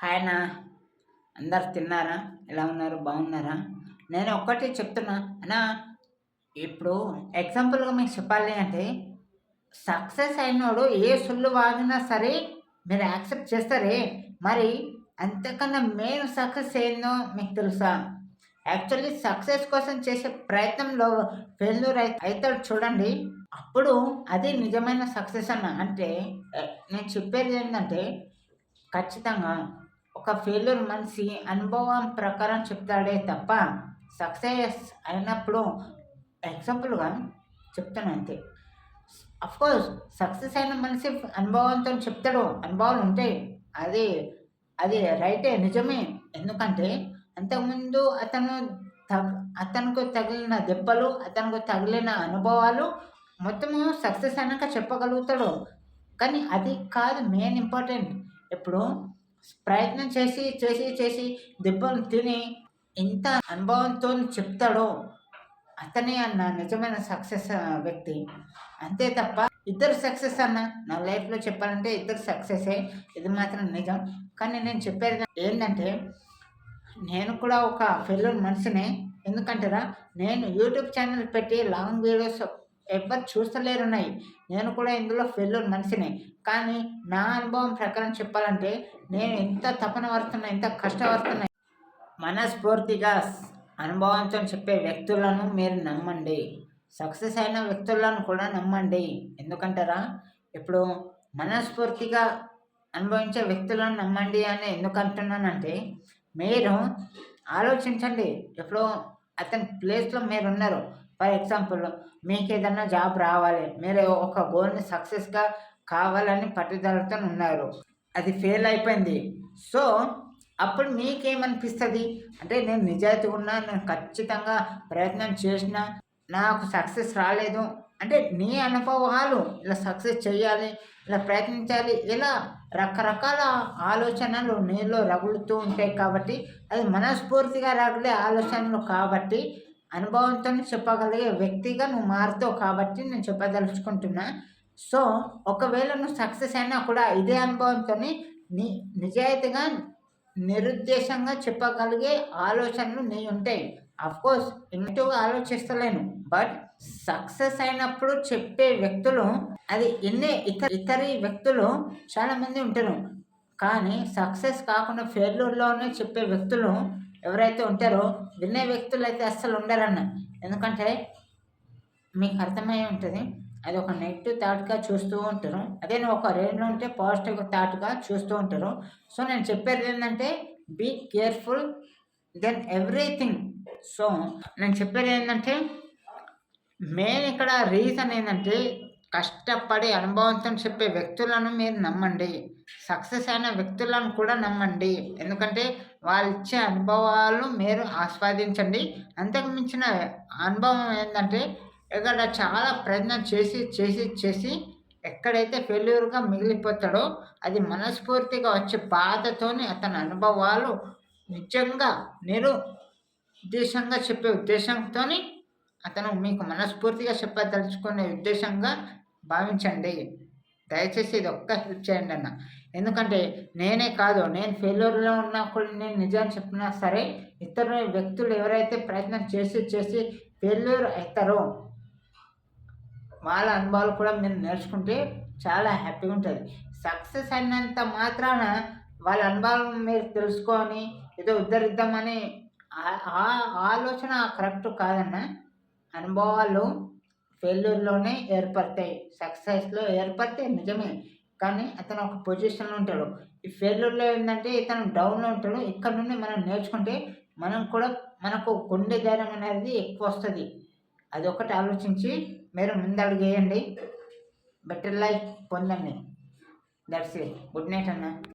హాయనా అందరు తిన్నారా? ఎలా ఉన్నారు? బాగున్నారా? నేను ఒక్కటి చెప్తున్నా. అన్నా ఇప్పుడు ఎగ్జాంపుల్గా మీకు చెప్పాలి అంటే సక్సెస్ అయినోడు ఏ సుళ్ళు వాగినా సరే మీరు యాక్సెప్ట్ చేస్తారే? మరి అంతకన్నా మెయిన్ సక్సెస్ ఏందో మీకు తెలుసా? యాక్చువల్లీ సక్సెస్ కోసం చేసే ప్రయత్నంలో ఫెయిల్యూర్ అవుతాడు చూడండి. అప్పుడు అది నిజమైన సక్సెస్ అన్న. అంటే నేను చెప్పేది ఏంటంటే ఖచ్చితంగా ఒక ఫెయిల్యూర్ మనిషి అనుభవం ప్రకారం చెప్తాడే తప్ప సక్సెస్ అయినప్పుడు ఎగ్జాంపుల్గా చెప్తాను అంతే. కోర్స్ సక్సెస్ అయిన మనిషి అనుభవంతో చెప్తాడు. అనుభవాలు ఉంటాయి. అది అది రైటే నిజమే. ఎందుకంటే అంతకుముందు అతను తగ్ అతనికి తగిలిన దెబ్బలు అతనికి తగిలిన అనుభవాలు మొత్తము సక్సెస్ అయినాక చెప్పగలుగుతాడు. కానీ అది కాదు మెయిన్ ఇంపార్టెంట్. ఇప్పుడు ప్రయత్నం చేసి చేసి చేసి దెబ్బలు తిని ఎంత అనుభవంతో చెప్తాడో అతనే అన్న నిజమైన సక్సెస్ వ్యక్తి. అంతే తప్ప ఇద్దరు సక్సెస్ అన్న నా లైఫ్లో చెప్పాలంటే ఇద్దరు సక్సెసే. ఇది మాత్రం నిజం. కానీ నేను చెప్పేది ఏంటంటే నేను కూడా ఒక ఫెల్లో మనిషినే. ఎందుకంటారా నేను యూట్యూబ్ ఛానల్ పెట్టి లాంగ్ వీడియోస్ ఎవరు చూస్తలేరు ఉన్నాయి నేను కూడా ఇందులో ఫెయిల్యూర్ మనిషినే. కానీ నా అనుభవం ప్రకారం చెప్పాలంటే నేను ఎంత తపన పడుతున్నా ఎంత కష్టపడుతున్నా. మనస్ఫూర్తిగా అనుభవంతో చెప్పే వ్యక్తులను మీరు నమ్మండి. సక్సెస్ అయిన వ్యక్తులను కూడా నమ్మండి. ఎందుకంటారా? ఇప్పుడు మనస్ఫూర్తిగా అనుభవించే వ్యక్తులను నమ్మండి అని ఎందుకు అంటున్నానంటే మీరు ఆలోచించండి. ఎప్పుడో అతని ప్లేస్లో మీరు ఉన్నారు ఫర్ ఎగ్జాంపుల్ మీకు ఏదన్నా జాబ్ రావాలి. మీరు ఒక గోల్ని సక్సెస్గా కావాలని పట్టుదలతో ఉన్నారు. అది ఫెయిల్ అయిపోయింది. సో అప్పుడు మీకేమనిపిస్తుంది? అంటే నేను నిజాయితీ ఉన్నా నేను ఖచ్చితంగా ప్రయత్నం చేసిన నాకు సక్సెస్ రాలేదు. అంటే నీ అనుభవాలు ఇలా సక్సెస్ చేయాలి ఇలా ప్రయత్నించాలి ఇలా రకరకాల ఆలోచనలు నీలో రగులుతూ ఉంటాయి కాబట్టి అది మనస్ఫూర్తిగా రగిలే ఆలోచనలు కాబట్టి అనుభవంతో చెప్పగలిగే వ్యక్తిగా నువ్వు మారుతావు కాబట్టి నేను చెప్పదలుచుకుంటున్నా. సో ఒకవేళ నువ్వు సక్సెస్ అయినా కూడా ఇదే అనుభవంతో నీ నిజాయితీగా నిరుద్దేశంగా చెప్పగలిగే ఆలోచనలు నీ ఉంటాయి. కోర్స్ నెగిటివ్గా ఆలోచిస్తలేను. బట్ సక్సెస్ అయినప్పుడు చెప్పే వ్యక్తులు అది ఎన్నే ఇతర ఇతర వ్యక్తులు చాలామంది ఉంటారు. కానీ సక్సెస్ కాకుండా ఫెయిల్యూర్లోనే చెప్పే వ్యక్తులు ఎవరైతే ఉంటారో వినే వ్యక్తులు అయితే అస్సలు ఉండరన్న. ఎందుకంటే మీకు అర్థమై ఉంటుంది అది ఒక నెగిటివ్ థాట్గా చూస్తూ ఉంటారు. అదే ఒక రేంజ్లో ఉంటే పాజిటివ్ థాట్గా చూస్తూ ఉంటారు. సో నేను చెప్పేది ఏంటంటే be careful then everything so నేను చెప్పేది ఏంటంటే మెయిన్ ఇక్కడ రీజన్ ఏంటంటే కష్టపడి అనుభవంతో చెప్పే వ్యక్తులను మీరు నమ్మండి. సక్సెస్ అయిన వ్యక్తులను కూడా నమ్మండి. ఎందుకంటే వాళ్ళు ఇచ్చే అనుభవాలు మీరు ఆస్వాదించండి. అంతకు మించిన అనుభవం ఏంటంటే ఇక్కడ చాలా ప్రయత్నం చేసి చేసి చేసి ఎక్కడైతే ఫెయిల్యూర్గా మిగిలిపోతాడో అది మనస్ఫూర్తిగా వచ్చే బాధతోని అతని అనుభవాలు నిజంగా నేను ఉద్దేశంగా చెప్పే ఉద్దేశంతో అతను మీకు మనస్ఫూర్తిగా చెప్పదలుచుకునే ఉద్దేశంగా భావించండి. దయచేసి ఇది ఒక్క హెల్ప్ చేయండి అన్న. ఎందుకంటే నేనే కాదు నేను ఫెయిల్యూర్లో ఉన్నప్పుడు నేను నిజాన్ని చెప్పినా సరే ఇతర వ్యక్తులు ఎవరైతే ప్రయత్నం చేసి చేసి ఫెయిల్యూర్ అవుతారో వాళ్ళ అనుభవాలు కూడా మీరు నేర్చుకుంటే చాలా హ్యాపీగా ఉంటుంది. సక్సెస్ అయినంత మాత్రాన వాళ్ళ అనుభవం మీరు తెలుసుకొని ఏదో ఉద్ధరిద్దామని ఆ ఆలోచన కరెక్ట్ కాదన్న. అనుభవాలు ఫెయిల్యూర్లోనే ఏర్పడతాయి. సక్సెస్లో ఏర్పడితే నిజమే. కానీ అతను ఒక పొజిషన్లో ఉంటాడు. ఈ ఫెయిల్యూర్లో ఏంటంటే ఇతను డౌన్లో ఉంటాడు. ఇక్కడ నుండి మనం నేర్చుకుంటే మనం కూడా మనకు గుండె ధైర్యం అనేది ఎక్కువ వస్తుంది. అది ఒకటి ఆలోచించి మీరు ముందడుగు వేయండి బెటర్ లైఫ్ పొందండి. That's it. గుడ్ నైట్ అన్న.